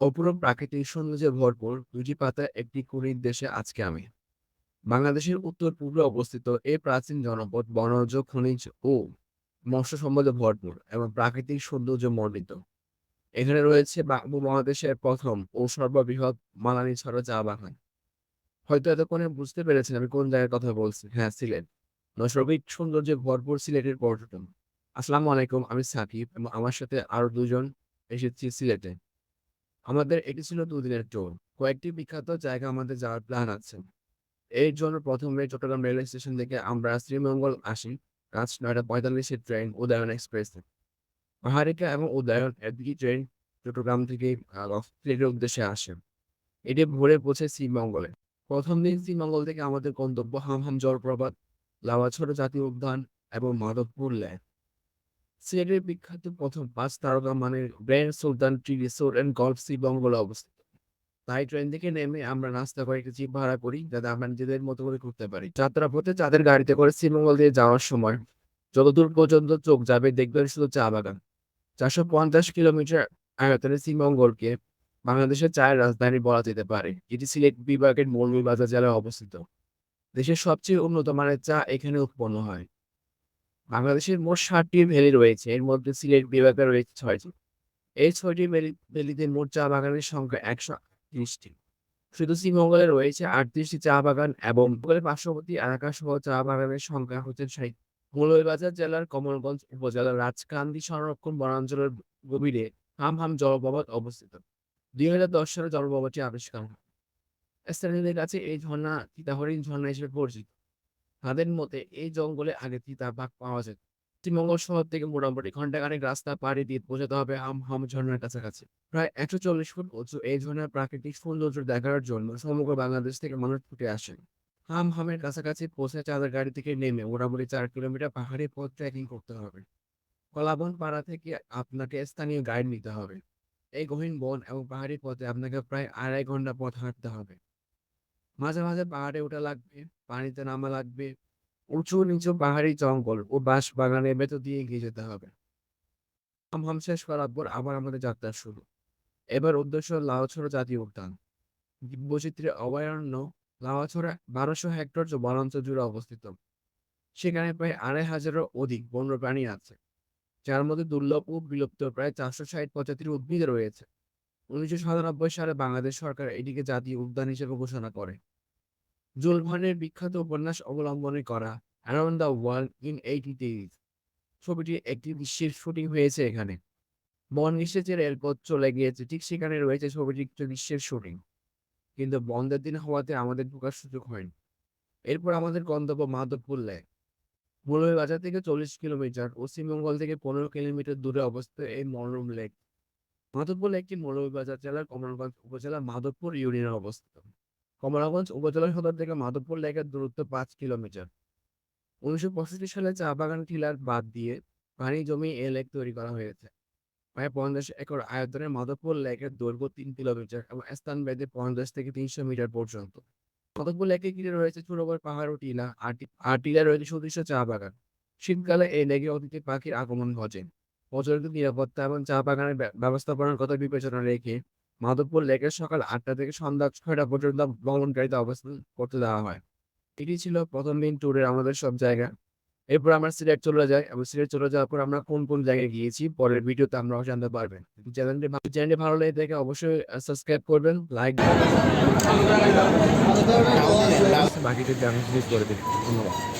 অপরূপ প্রাকৃতিক সৌন্দর্যে ভরপুর দুটি পাতা একটি কুড়ির দেশে আজকে আমি। বাংলাদেশের উত্তর পূর্বে অবস্থিত এই প্রাচীন জনপদ, বনজ, খনিজ ও মৎস্য সম্পদে ভরপুর এবং প্রাকৃতিক সৌন্দর্য মণ্ডিত এখানে রয়েছে উপমহাদেশের প্রথম ও সর্ববৃহৎ মালানি ছড়া চা বাগান। হয়তো এতক্ষণে বুঝতে পেরেছেন আমি কোন জায়গার কথা বলছি। হ্যাঁ সিলেট। নৈসর্গিক সৌন্দর্যে ভরপুর সিলেটের পর্যটন। আসসালামু আলাইকুম, আমি সাকিব এবং আমার সাথে আরও দুজন এসেছি সিলেটে। আমাদের এটি ছিল দুদিনের ট্যুর কয়েকটি বিখ্যাত জায়গা আমাদের যাওয়ার প্ল্যান আছে। এর জন্য প্রথমে চট্টগ্রাম রেলওয়ে স্টেশন থেকে আমরা শ্রীমঙ্গল আসি। রাত নয়টা পঁয়তাল্লিশের ট্রেন উদয়ন এক্সপ্রেস পাহাড়িকা এবং উদয়ন দুটি ট্রেন চট্টগ্রাম থেকে আহ, উদ্দেশ্যে আসে। এটি ভোরে পৌঁছে শ্রীমঙ্গলে। প্রথম দিন শ্রীমঙ্গল থেকে আমাদের গন্তব্য হামহাম জলপ্রপাত লাওয়াছড়া জাতীয় উদ্যান এবং মাধবপুর ল্যান্ড সিলেটের বিখ্যাত প্রথম পাঁচ তারকা মানের grand Sultan tea resort and golf শ্রীমঙ্গলে অবস্থিত। তাই ট্রেন থেকে নেমে আমরা নাস্তা করে একটা জিপ ভাড়া করি, যাতে আমরা নিজেদের মতো করে ঘুরতে পারি। যাত্রাপথে চাঁদের গাড়িতে করে শ্রীমঙ্গল দিয়ে যাওয়ার সময় যতদূর পর্যন্ত চোখ যাবে দেখবেন শুধু চা বাগান। চারশো পঞ্চাশ কিলোমিটার আয়তনে শ্রীমঙ্গলকে বাংলাদেশের চায়ের রাজধানী বলা যেতে পারে। এটি সিলেট বিভাগের মৌলভীবাজার জেলায় অবস্থিত। দেশের সবচেয়ে উন্নত মানের চা এখানে উৎপন্ন হয়। বাংলাদেশের মোট ষাটটি ভ্যালি রয়েছে। এর মধ্যে সিলেট বিভাগে রয়েছে ছয়টি। এই ছয়টি ভ্যালি, ভ্যালিতে মোট চা বাগানের সংখ্যা একশো আটত্রিশটি। শুধু শ্রীমঙ্গলে রয়েছে আটত্রিশটি চা বাগান এবং পার্শ্ববর্তী এলাকা সহ চা বাগানের সংখ্যা হচ্ছে ষাট। মৌলভীবাজার জেলার কমলগঞ্জ উপজেলার রাজকান্দি সংরক্ষণ বনাঞ্চলের গভীরে হাম হাম জলপ্রপাত অবস্থিত। দুই হাজার দশ সালে জলপ্রপাতটি আবিষ্কার হয়। স্থানীয়দের কাছে এই ঝর্ণা তিতাহরিণ ঝর্ণা হিসেবে পরিচিত। তাদের মতে এই জঙ্গলে আগে তিতা বাঘ পাওয়া যেত। শ্রীমঙ্গল শহর থেকে মোটামুটি ঘন্টাখানেক রাস্তা পাড়ি দিয়ে পৌঁছাতে হবে হাম হাম ঝর্ণার কাছাকাছি। প্রায় একশো চল্লিশ ফুট উঁচু এই ঝর্ণার প্রাকৃতিক সৌন্দর্য দেখার জন্য সমগ্র বাংলাদেশ থেকে মানুষ ছুটে আসেন হাম, হামের কাছাকাছি পৌঁছে চাঁদের গাড়ি থেকে নেমে মোটামুটি চার কিলোমিটার পাহাড়ি পথ ট্রেকিং করতে হবে। কলাবন পাড়া থেকে আপনাকে স্থানীয় গাইড নিতে হবে। এই গহীন বন এবং পাহাড়ি পথে আপনাকে প্রায় আড়াই ঘণ্টা পথ হাঁটতে হবে। মাঝে মাঝে পাহাড়ে ওঠা লাগবে, পানিতে নামা লাগবে। উঁচু নিচু পাহাড়ি জঙ্গল ও বাঁশ বাগানের ভেতর দিয়ে এগিয়ে যেতে হবে। হাম শেষ করার পর আবার আমাদের যাত্রা শুরু। এবার উদ্দেশ্য লাউছড়া জাতীয় উদ্যান। বৈচিত্র্যের অভয়ারণ্য লাউছড়া বারোশো হেক্টর বনাঞ্চল জুড়ে অবস্থিত। সেখানে প্রায় আড়াই হাজারেরও অধিক বন্যপ্রাণী আছে, যার মধ্যে দুর্লভ ও বিলুপ্ত প্রায় চারশো ষাট প্রজাতির উদ্ভিদ রয়েছে। উনিশশো সাতানব্বই সালে বাংলাদেশ সরকার এটিকে জাতীয় উদ্যান হিসেবে ঘোষণা করে। জুল ভার্নের বিখ্যাত উপন্যাস অবলম্বনে করা around the world in eighty days ছবিটি একটি বিশ্বের শুটিং হয়েছে এখানে। বন এসেছে রেলপথ চলে গিয়েছে, ঠিক সেখানে রয়েছে ছবিটি একটি বিশ্বের শুটিং। কিন্তু বন্ধের দিন হওয়াতে আমাদের ঢোকার সুযোগ হয়নি। এরপর আমাদের গন্তব্য মাধবপুর লেক বাজার থেকে চল্লিশ কিলোমিটার, পশ্চিমবঙ্গল থেকে পনেরো কিলোমিটার দূরে অবস্থিত এই মনোরম লেক। মাধবপুর লেকটি মৌলভীবাজার জেলার কমলগঞ্জ উপজেলা মাধবপুর ইউনিয়নে অবস্থিত। কমলাগঞ্জ উপজেলা সদর থেকে মাধবপুর লেকের দূরত্ব পাঁচ কিলোমিটার। উনিশশো পঁয়ষট্টি সালে চা বাগান টিলার বাদ দিয়ে পানি জমি এ লেক তৈরি করা হয়েছে। প্রায় পঞ্চাশ একর আয়তনের মাধবপুর লেকের দৈর্ঘ্য তিন কিলোমিটার এবং স্থান বেঁধে পঞ্চাশ থেকে তিনশো মিটার পর্যন্ত। মাধবপুর লেকে ঘিরে রয়েছে ছোট বড় পাহাড় ও টিলা, আর টি- আর টিলায় রয়েছে সুদৃশ্য চা বাগান। শীতকালে এই লেকে অতিথি পাখির আগমন ঘটে। প্রচলিত নিরাপত্তা এবং চা বাগানের ব্যবস্থাপনার কথা বিবেচনা রেখে মাধবপুর লেকের সকাল আটটা থেকে সন্ধ্যা ছয়টা পর্যন্ত ভ্রমণকারীতে অবস্থান করতে দেওয়া হয়। এটি ছিল প্রথম দিন ট্যুরের আমাদের সব জায়গা। এরপর আমরা সিলেট চলে যাই এবং সিলেট চলে যাওয়ার পর আমরা কোন কোন জায়গায় গিয়েছি পরের ভিডিওতে আপনারাও জানতে পারবেন চ্যানেলটি চ্যানেলটি ভালো লেগে থাকে অবশ্যই সাবস্ক্রাইব করবেন লাইক বাকিটা করে দিন। ধন্যবাদ।